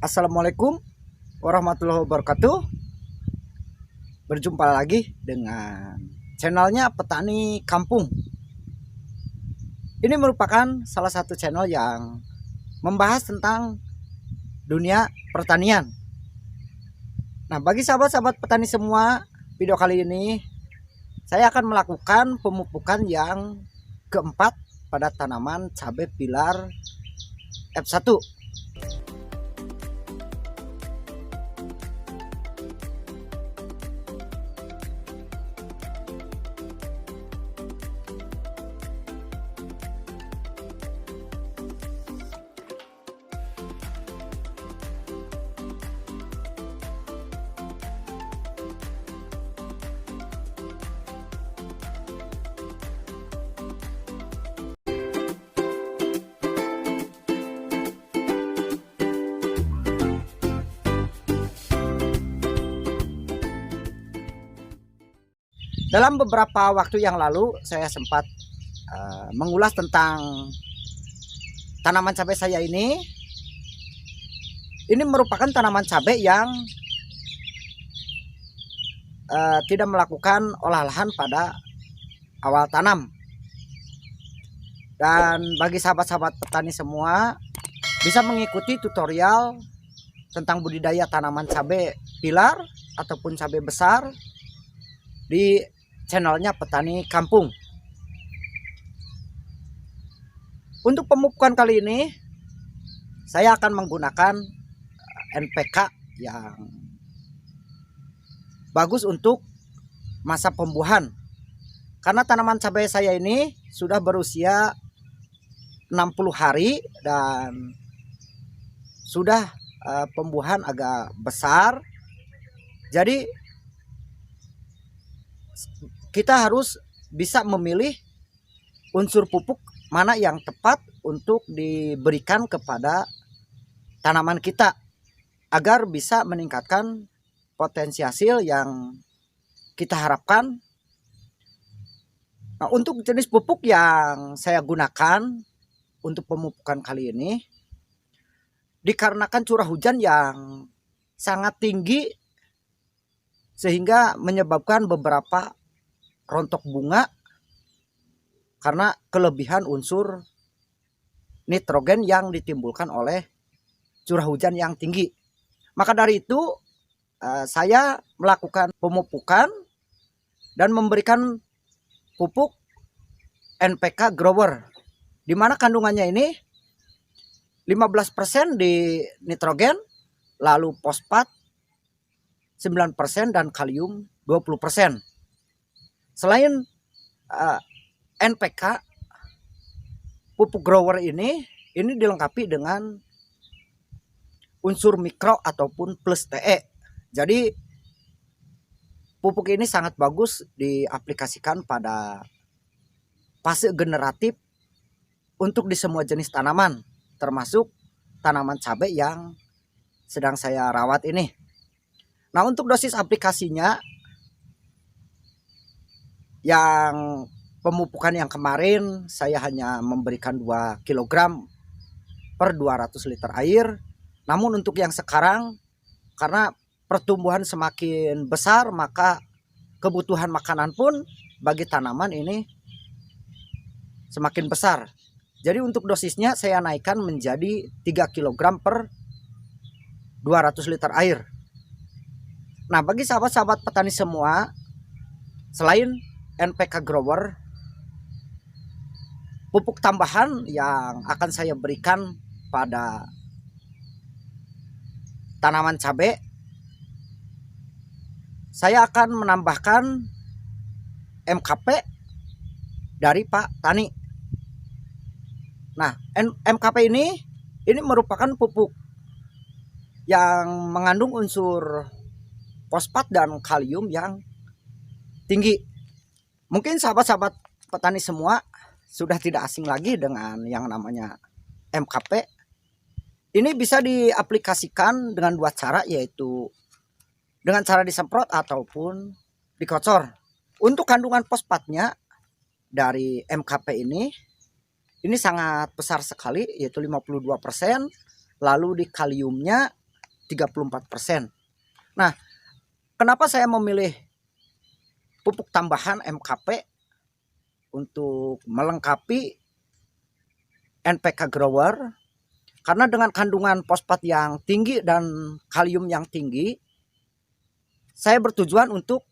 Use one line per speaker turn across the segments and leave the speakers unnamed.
Assalamualaikum warahmatullahi wabarakatuh. Berjumpa lagi dengan channelnya Petani Kampung. Ini merupakan salah satu channel yang membahas tentang dunia pertanian. Nah, bagi sahabat-sahabat petani semua, video kali ini saya akan melakukan pemupukan yang keempat pada tanaman cabai pilar F1 Dalam beberapa waktu yang lalu saya sempat uh, mengulas tentang tanaman cabai saya ini. Ini merupakan tanaman cabai yang uh, tidak melakukan olah lahan pada awal tanam. Dan bagi sahabat-sahabat petani semua bisa mengikuti tutorial tentang budidaya tanaman cabai pilar ataupun cabai besar di channelnya petani kampung. Untuk pemupukan kali ini saya akan menggunakan eh, NPK yang bagus untuk masa pembuahan. Karena tanaman cabai saya ini sudah berusia 60 hari dan sudah uh, pembuahan agak besar. Jadi kita harus bisa memilih unsur pupuk mana yang tepat untuk diberikan kepada tanaman kita agar bisa meningkatkan potensi hasil yang kita harapkan. Nah, untuk jenis pupuk yang saya gunakan untuk pemupukan kali ini dikarenakan curah hujan yang sangat tinggi sehingga menyebabkan beberapa rontok bunga karena kelebihan unsur nitrogen yang ditimbulkan oleh curah hujan yang tinggi. Maka dari itu eh, saya melakukan pemupukan dan memberikan pupuk NPK grower di mana kandungannya ini 15% di nitrogen, lalu fosfat 9% dan kalium 20%. Selain uh, NPK, pupuk grower ini ini dilengkapi dengan unsur mikro ataupun plus TE. Jadi pupuk ini sangat bagus diaplikasikan pada fase generatif untuk di semua jenis tanaman, termasuk tanaman cabai yang sedang saya rawat ini. Nah, untuk dosis aplikasinya yang pemupukan yang kemarin saya hanya memberikan 2 kg per 200 liter air. Namun untuk yang sekarang karena pertumbuhan semakin besar maka kebutuhan makanan pun bagi tanaman ini semakin besar. Jadi untuk dosisnya saya naikkan menjadi 3 kg per 200 liter air. Nah bagi sahabat-sahabat petani semua selain NPK grower pupuk tambahan yang akan saya berikan pada tanaman cabai saya akan menambahkan MKP dari Pak Tani. Nah MKP ini ini merupakan pupuk yang mengandung unsur fosfat dan kalium yang tinggi Mungkin sahabat-sahabat petani semua sudah tidak asing lagi dengan yang namanya MKP. Ini bisa diaplikasikan dengan dua cara yaitu dengan cara disemprot ataupun dikocor. Untuk kandungan fosfatnya dari MKP ini ini sangat besar sekali yaitu 52%. Lalu di kaliumnya 34%. Nah, kenapa saya memilih pupuk tambahan MKP untuk melengkapi NPK grower? Karena dengan kandungan fosfat yang tinggi dan kalium yang tinggi, saya bertujuan untuk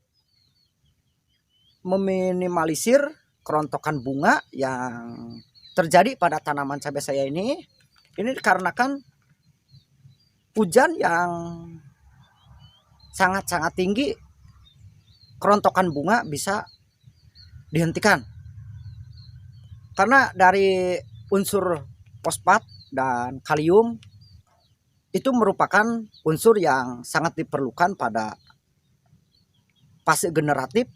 meminimalisir kerontokan bunga yang terjadi pada tanaman cabai saya ini. Ini dikarenakan hujan yang sangat-sangat tinggi, kerontokan bunga bisa dihentikan. Karena dari unsur fosfat dan kalium itu merupakan unsur yang sangat diperlukan pada fase generatif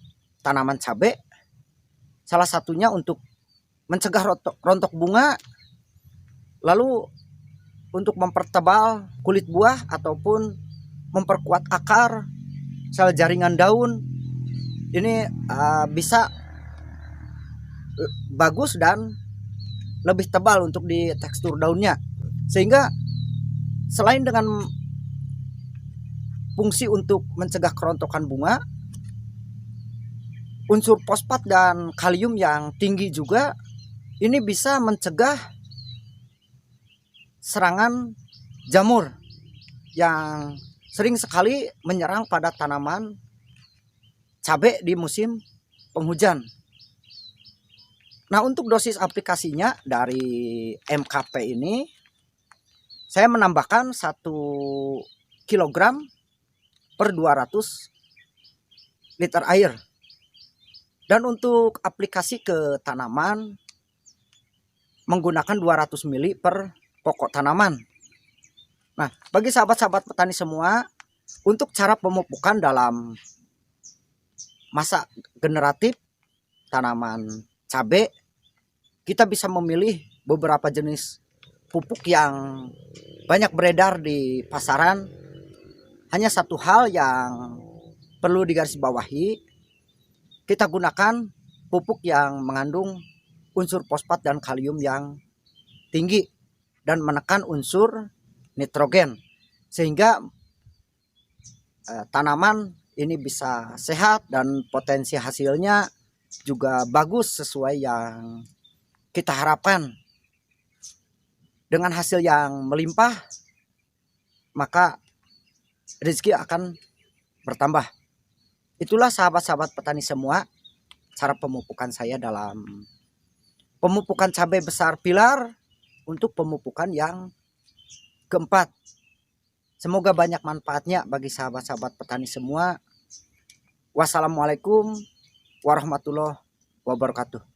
tanaman cabai. Salah satunya untuk mencegah rontok, rontok bunga, lalu untuk mempertebal kulit buah ataupun memperkuat akar, sel jaringan daun. Ini uh, bisa bagus dan lebih tebal untuk di tekstur daunnya. Sehingga selain dengan fungsi untuk mencegah kerontokan bunga, unsur fosfat dan kalium yang tinggi juga ini bisa mencegah serangan jamur yang sering sekali menyerang pada tanaman cabai di musim penghujan. Nah, untuk dosis aplikasinya dari MKP ini saya menambahkan 1 kg per 200 liter air. Dan untuk aplikasi ke tanaman menggunakan 200 ml per pokok tanaman. Nah, bagi sahabat-sahabat petani semua, untuk cara pemupukan dalam masa generatif tanaman cabai, kita bisa memilih beberapa jenis pupuk yang banyak beredar di pasaran. Hanya satu hal yang perlu digarisbawahi, kita gunakan pupuk yang mengandung unsur fosfat dan kalium yang tinggi dan menekan unsur nitrogen sehingga eh, tanaman ini bisa sehat dan potensi hasilnya juga bagus sesuai yang kita harapkan dengan hasil yang melimpah maka rezeki akan bertambah itulah sahabat-sahabat petani semua cara pemupukan saya dalam pemupukan cabai besar pilar untuk pemupukan yang keempat. Semoga banyak manfaatnya bagi sahabat-sahabat petani semua. Wassalamualaikum warahmatullahi wabarakatuh.